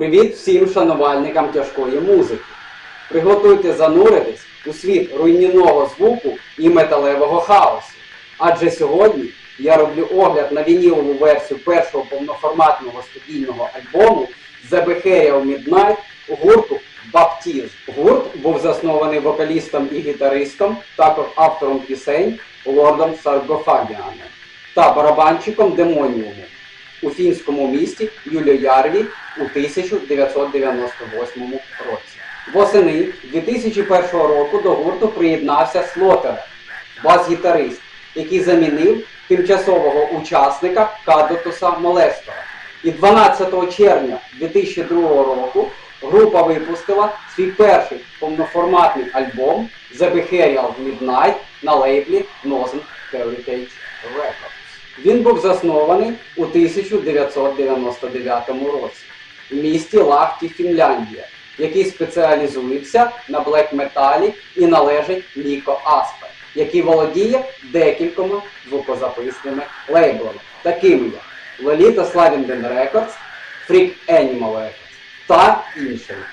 Привіт всім шанувальникам тяжкої музики. Приготуйте зануритись у світ руйнівного звуку і металевого хаосу. Адже сьогодні я роблю огляд на вінілову версію першого повноформатного студійного альбому The of Midnight гурту Baptist. Гурт був заснований вокалістом і гітаристом, також автором пісень Лордом Саргофагіаном та барабанщиком Демоніуму у фінському місті Юліярві у 1998 році. Восени 2001 року до гурту приєднався Слотер, бас-гітарист, який замінив тимчасового учасника Кадотуса Молестора. І 12 червня 2002 року група випустила свій перший повноформатний альбом The Behavior of Midnight на лейблі Northern Heritage Records. Він був заснований у 1999 році в місті Лахті, Фінляндія, який спеціалізується на блек-металі і належить Ніко Аспе, який володіє декількома звукозаписними лейблами, такими як Lolita Slavenden Records, Freak Animal Records та іншими.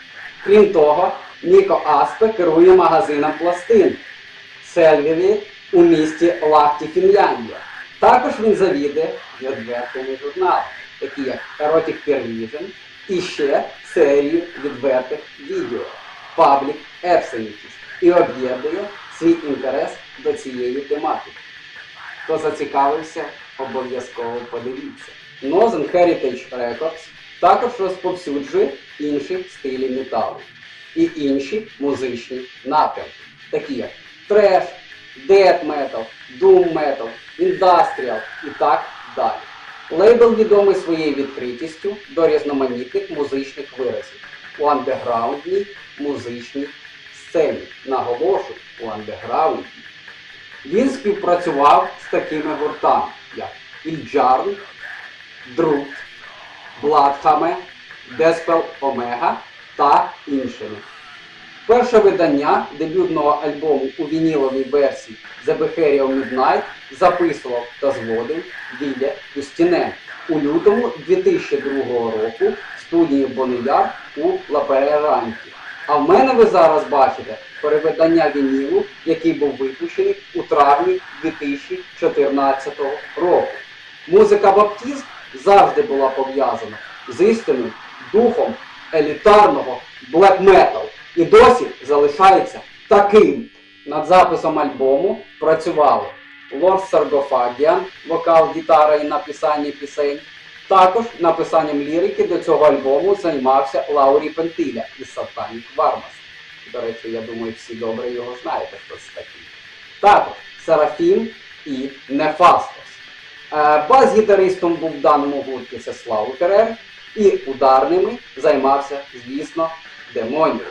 Крім того, Ніко Аспе керує магазином пластин Сельвіві у місті Лахті, Фінляндія. Також він завідує відвертими журналами, такі як Erotic Pervision і ще серію відвертих відео Public Obscenities і об'єднує свій інтерес до цієї тематики. Хто зацікавився, обов'язково подивіться. Northern Heritage Records також розповсюджує інші стилі металу і інші музичні напрямки, такі як треш, дед метал, doom метал, індастріал і так далі. Лейбл відомий своєю відкритістю до різноманітних музичних виразів у андеграундній музичній сцені. Наголошую у андеграунді. Він співпрацював з такими гуртами, як Ільджарн, Друт, Бладхаме, Деспел Омега та іншими. Перше видання дебютного альбому у вініловій версії The of Midnight записував та зводив Вілля Юстінен у лютому 2002 року в студії Бонияр у Лапереранті. А в мене ви зараз бачите перевидання вінілу, який був випущений у травні 2014 року. Музика Баптізм завжди була пов'язана з істинним духом елітарного блек метал і досі залишається таким. Над записом альбому працювали Лорд Саргофагіан, вокал, гітара і написання пісень. Також написанням лірики до цього альбому займався Лаурі Пентиля із Сатанік Вармас. До речі, я думаю, всі добре його знаєте, хто це такий. Також Серафім і Нефастос. Е, Бас-гітаристом був в даному гурті це Слаутерер, і ударними займався, звісно, Демоніо.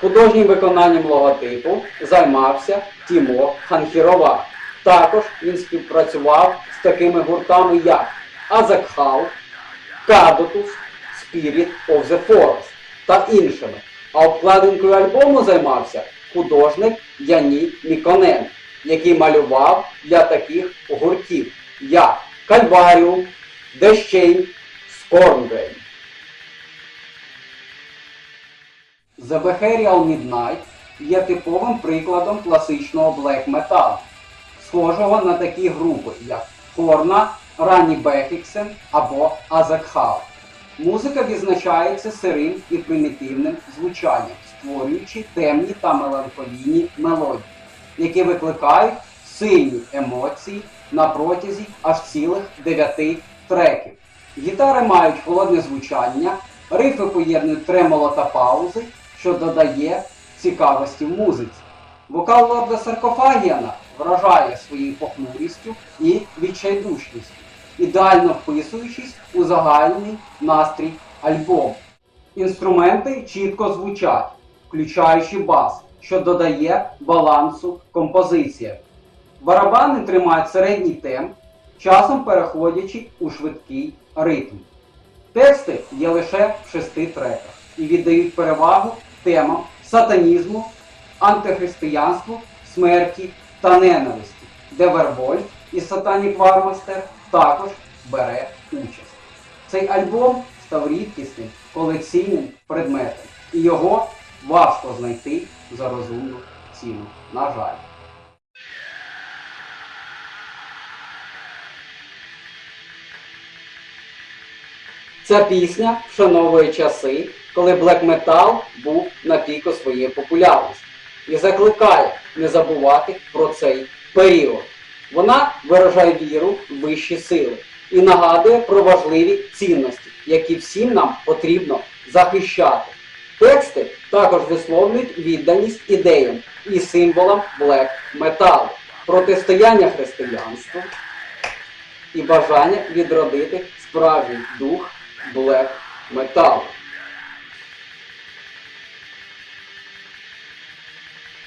Художнім виконанням логотипу займався Тімо Ханхірова. Також він співпрацював з такими гуртами, як Азакхал, Кадотус, Spirit of the Forest та іншими. А обкладинкою альбому займався художник Яні Міконен, який малював для таких гуртів, як Кальваріум, Дещень, Скорнгрейн. The Behavior Midnight є типовим прикладом класичного блек металу, схожого на такі групи, як Хорна, Ранні Бехіксен або Азакхал. Музика відзначається сирим і примітивним звучанням, створюючи темні та меланхолійні мелодії, які викликають сильні емоції на протязі аж цілих дев'яти треків. Гітари мають холодне звучання, рифи поєднують тремоло та паузи, що додає цікавості в музиці. Вокал лорда Саркофагіана вражає своєю похмурістю і відчайдушністю, ідеально вписуючись у загальний настрій альбому. Інструменти чітко звучать, включаючи бас, що додає балансу композиціям. Барабани тримають середній темп, часом переходячи у швидкий ритм. Тексти є лише в шести треках і віддають перевагу темам сатанізму, антихристиянству, смерті та ненависті, де Вервольф із Сатанік Вармастер також бере участь. Цей альбом став рідкісним колекційним предметом, і його важко знайти за розумну ціну. На жаль. Ця пісня вшановує часи, коли блек метал був на піку своєї популярності і закликає не забувати про цей період. Вона виражає віру в вищі сили і нагадує про важливі цінності, які всім нам потрібно захищати. Тексти також висловлюють відданість ідеям і символам блек металу, протистояння християнству і бажання відродити справжній дух блек металу.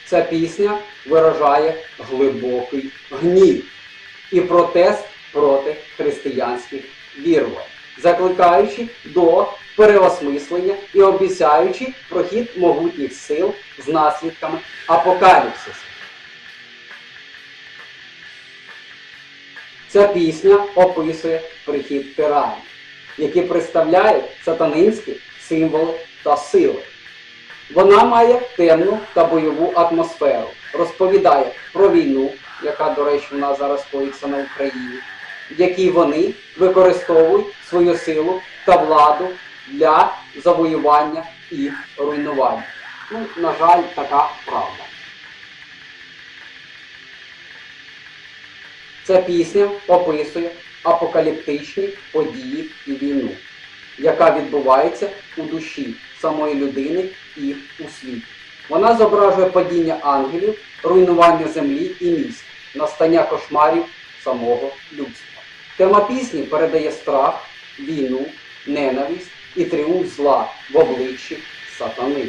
Ця пісня виражає глибокий гнів і протест проти християнських вірувань, закликаючи до переосмислення і обіцяючи прохід могутніх сил з наслідками апокаліпсису. Ця пісня описує прихід тиранів, які представляють сатанинські символи та сили. Вона має темну та бойову атмосферу, розповідає про війну, яка, до речі, у нас зараз коїться на Україні, в якій вони використовують свою силу та владу для завоювання і руйнування. Ну, на жаль, така правда. Ця пісня описує апокаліптичні події і війну, яка відбувається у душі самої людини і у світі. Вона зображує падіння ангелів, руйнування землі і міст, настання кошмарів самого людства. Тема пісні передає страх, війну, ненависть і тріумф зла в обличчі сатани.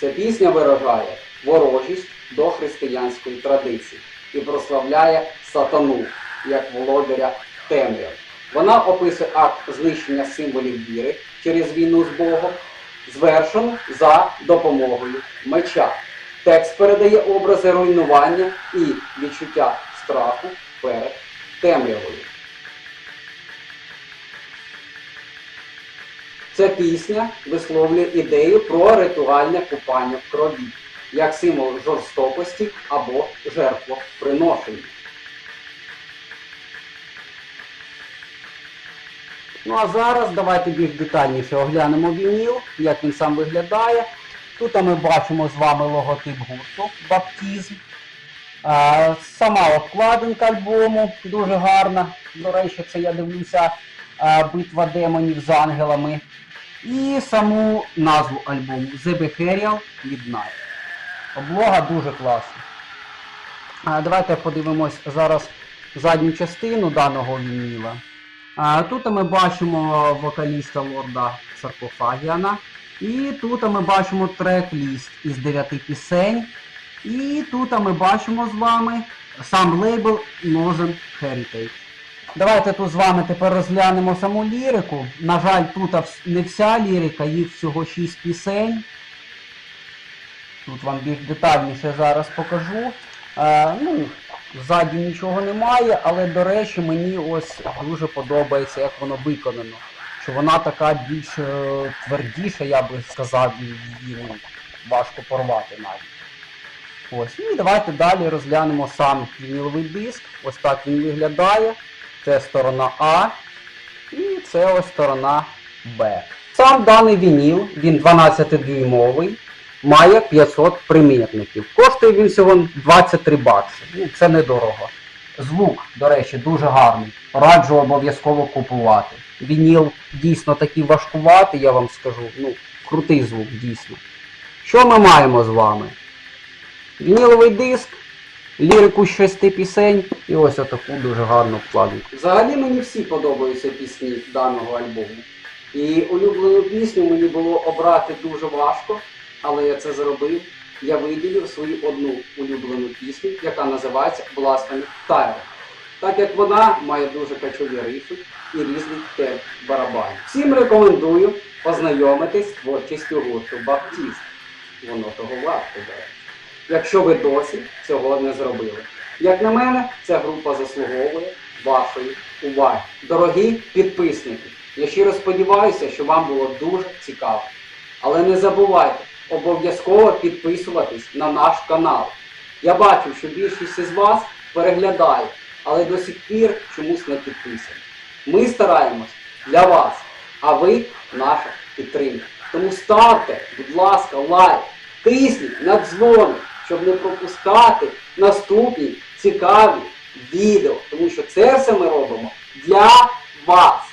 Ця пісня виражає ворожість до християнської традиції і прославляє сатану як володаря темряв. Вона описує акт знищення символів віри через війну з Богом, звершену за допомогою меча. Текст передає образи руйнування і відчуття страху перед темрявою. Ця пісня висловлює ідею про ритуальне купання в крові, як символ жорстокості або жертвоприношення. Ну а зараз давайте більш детальніше оглянемо вініл, як він сам виглядає. Тут ми бачимо з вами логотип гурту Баптізм. Сама обкладинка альбому дуже гарна. До речі, це я дивлюся битва демонів з ангелами. І саму назву альбому The Burial Midnight. Облога дуже класна. Давайте подивимось зараз задню частину даного вініла. Тут ми бачимо вокаліста лорда Саркофагіана. І тут ми бачимо трек-ліст із 9 пісень. І тут ми бачимо з вами сам лейбл Northern Heritage. Давайте тут з вами тепер розглянемо саму лірику. На жаль, тут не вся лірика, їх всього 6 пісень. Тут вам більш детальніше зараз покажу. Е, ну, ззаді нічого немає, але, до речі, мені ось дуже подобається, як воно виконано. Що вона така більш е, твердіша, я би сказав, її ну, важко порвати навіть. Ось. І давайте далі розглянемо сам вініловий диск. Ось так він виглядає. Це сторона А. І це ось сторона Б. Сам даний вініл, він 12-дюймовий, має 500 примірників. Коштує він всього 23 бакси. Ну, це недорого. Звук, до речі, дуже гарний. Раджу обов'язково купувати. Вініл дійсно такий важкуватий, я вам скажу. Ну, крутий звук, дійсно. Що ми маємо з вами? Вініловий диск, лірику з шести пісень і ось отаку дуже гарну вкладинку. Взагалі мені всі подобаються пісні даного альбому. І улюблену пісню мені було обрати дуже важко, але я це зробив. Я виділив свою одну улюблену пісню, яка називається Blasphemy Tyrant. Так як вона має дуже качові рифи і різний темп барабанів. Всім рекомендую познайомитись з творчістю гурту Баптіст. Воно того варто, речі якщо ви досі цього не зробили. Як на мене, ця група заслуговує вашої уваги. Дорогі підписники, я щиро сподіваюся, що вам було дуже цікаво. Але не забувайте обов'язково підписуватись на наш канал. Я бачу, що більшість із вас переглядає, але до сих пір чомусь не підписані. Ми стараємось для вас, а ви наша підтримка. Тому ставте, будь ласка, лайк, тисніть на дзвоник, щоб не пропускати наступні цікаві відео. Тому що це все ми робимо для вас.